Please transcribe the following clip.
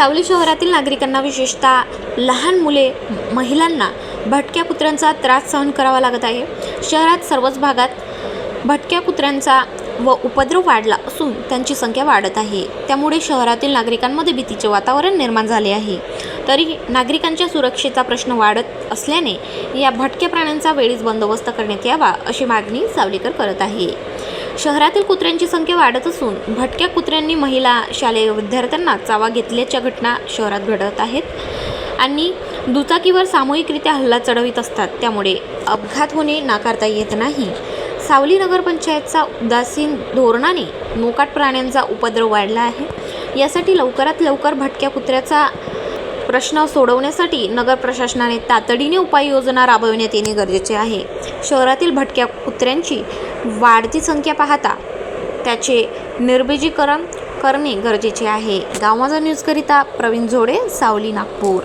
सावली शहरातील नागरिकांना विशेषतः लहान मुले महिलांना भटक्या कुत्र्यांचा त्रास सहन करावा लागत आहे. शहरात सर्वच भागात भटक्या कुत्र्यांचा व उपद्रव वाढला असून त्यांची संख्या वाढत आहे. त्यामुळे शहरातील नागरिकांमध्ये भीतीचे वातावरण निर्माण झाले आहे. तरी नागरिकांच्या सुरक्षेचा प्रश्न वाढत असल्याने या भटक्या प्राण्यांचा वेळीच बंदोबस्त करण्यात यावा अशी मागणी सावलीकर करत आहे. शहरातील कुत्र्यांची संख्या वाढत असून भटक्या कुत्र्यांनी महिला शालेय विद्यार्थ्यांना चावा घेतल्याच्या घटना शहरात घडत आहेत. आणि दुचाकीवर सामूहिकरित्या हल्ला चढवित असतात. त्यामुळे अपघात होणे नाकारता येत नाही. सावली नगरपंचायतचा उदासीन धोरणाने मोकाट प्राण्यांचा उपद्रव वाढला आहे. यासाठी लवकरात लवकर भटक्या कुत्र्याचा प्रश्न सोडवण्यासाठी नगर प्रशासनाने तातडीने उपाययोजना राबविण्यात येणे गरजेचे आहे. शहरातील भटक्या कुत्र्यांची वाढती संख्या पाहता त्याचे निर्बीजीकरण करणे गरजेचे आहे. गावमाझा न्यूजकरिता प्रवीण जोडे सावली नागपूर.